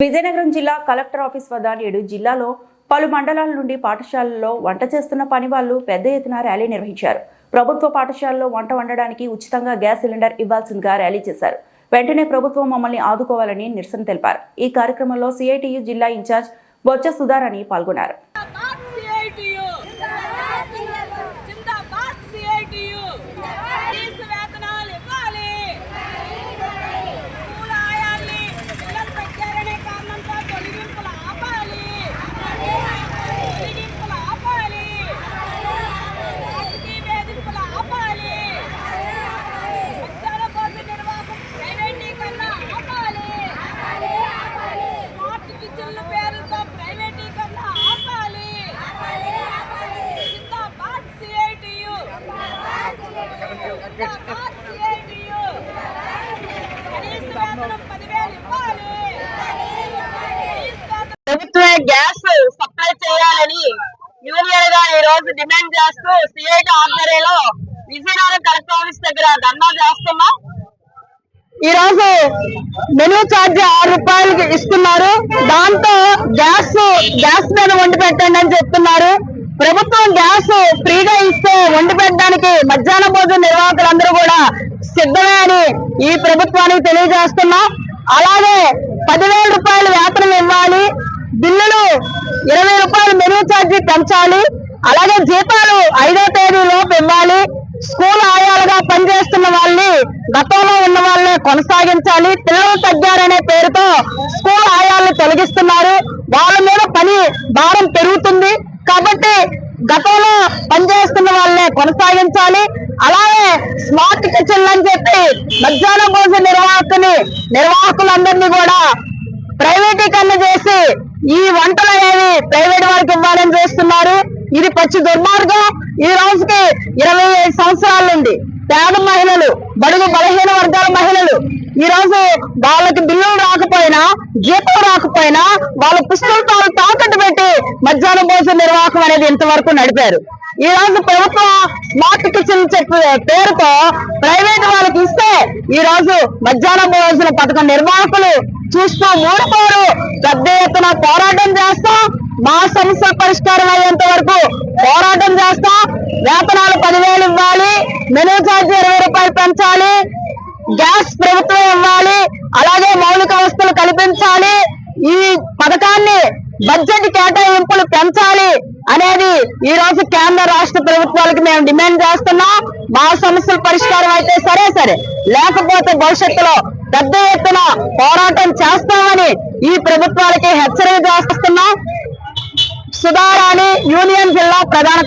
విజయనగరం జిల్లా collector office వద్ద నేడు జిల్లాలో పలు మండలాల నుండి పాఠశాలల్లో వంట చేస్తున్న పని వాళ్ళు పెద్ద ఎత్తున ర్యాలీ నిర్వహించారు. ప్రభుత్వ పాఠశాలలో వంట వండడానికి ఉచితంగా గ్యాస్ సిలిండర్ ఇవ్వాల్సిందిగా ర్యాలీ చేశారు. వెంటనే ప్రభుత్వం మమ్మల్ని ఆదుకోవాలని నిరసన తెలిపారు. ఈ కార్యక్రమంలో సిఐటియు జిల్లా ఇన్ఛార్జ్ బొచ్చ సుధారాణి పాల్గొన్నారు జిందాబాద్ సిఐటియు జిందాబాద్ సిఐటియు కనీస వేతనాలు ఇవ్వాలి స్కూల్ ఆయాల్ని పిల్లలు పెట్టారనే కారణంతో తొలగింపులు ఆపాలి తొలగింపులు ఆపాలి రాజకీయ వేధింపులు ఆపాలి మధ్యాహ్న భోజన నిర్వాహకం ప్రైవేటీకరణ ఆపాలి స్మార్ట్ కిచెన్ల పేరుతో ప్రైవేటీకరణ ఆపాలి జిందాబాద్ సిఐటియు జిందాబాద్ సిఐటియు కనీస వేతనం పదివేలు ఇవ్వాలి కనీస వేతనం ప్రభుత్వమే గ్యాస్ సప్లై చేయాలని యూనియన్గా ఈ రోజు డిమాండ్ చేస్తూ సిఐటి ఆధ్వర్యంలో విజయనగరం కలెక్టర్ ఆఫీస్ దగ్గర ధర్నా చేస్తున్నాం. ఈ రోజు మెనూ ఛార్జ్ ఆరు రూపాయలకి ఇస్తున్నారు. దాంతో గ్యాస్ గ్యాస్ మీద వండి పెట్టండి అని చెప్తున్నారు. ప్రభుత్వం గ్యాస్ ఫ్రీగా మధ్యాహ్న భోజన నిర్వాహకులందరూ కూడా సిద్ధమే అని ఈ ప్రభుత్వానికి తెలియజేస్తున్నాం. అలాగే పదివేల రూపాయలు వేతనం ఇవ్వాలి. బిల్లులు ఇరవై రూపాయలు మెనూ ఛార్జీ పెంచాలి. అలాగే జీతాలు ఐదో తేదీలోపు ఇవ్వాలి. స్కూల్ ఆయాలుగా పనిచేస్తున్న వాళ్ళని గతంలో ఉన్న వాళ్ళని కొనసాగించాలి. పిల్లలు తగ్గారనే పేరుతో స్కూల్ ఆయాలను తొలగిస్తున్నారు. వాళ్ళ మీద పని భారం పెరుగుతుంది. కాబట్టి గతంలో పనిచేస్తున్న కొనసాగించాలి. అలాగే స్మార్ట్ కిచెన్లు అని చెప్పి మధ్యాహ్న భోజన నిర్వాహకుని నిర్వాహకులందరినీ కూడా ప్రైవేటీకరణ చేసి ఈ వంటలు అనేవి ప్రైవేట్ వారికి ఇవ్వాలని చూస్తున్నారు. ఇది పచ్చి దుర్మార్గం. ఈ రోజుకి ఇరవై ఐదు సంవత్సరాల నుండి పేద మహిళలు బడుగు బలహీన వర్గాల మహిళలు ఈ రోజు వాళ్ళకి బిల్లులు రాకపోయినా జీతం రాకపోయినా వాళ్ళ పుస్తకాలు తాకట్టు పెట్టి మధ్యాహ్న భోజన నిర్వాహకం అనేది ఇంతవరకు నడిపారు. ఈ రోజు ప్రభుత్వం స్మార్ట్ కిచెన్ చెప్పే పేరుతో ప్రైవేట్ వాళ్ళకి ఇస్తే ఈ రోజు మధ్యాహ్న భోజన పథకం నిర్వాహకులు చూస్తూ మూడుకోరు పెద్ద ఎత్తున పోరాటం చేస్తాం. మా సమస్య పరిష్కారం అయ్యేంత వరకు పోరాటం చేస్తాం. వేతనాలు పదివేలు ఇవ్వాలి. మెనూ ఛార్జ్ ఇరవై రూపాయలు పెంచాలి. గ్యాస్ ప్రభుత్వం ఇవ్వాలి. అలాగే మౌలిక వస్తువులు కల్పించాలి. ఈ పథకాన్ని బడ్జెట్ కేటాయింపులు పెంచాలి అనేది ఈ రోజు కేంద్ర రాష్ట్ర ప్రభుత్వాలకు మేము డిమాండ్ చేస్తున్నాం. మా సమస్యల పరిష్కారం అయితే సరే సరే. లేకపోతే భవిష్యత్తులో పెద్ద ఎత్తున పోరాటం చేస్తామని ఈ ప్రభుత్వాలకి హెచ్చరిక చేస్తున్నాం. సుధారాణి యూనియన్ జిల్లా ప్రధాన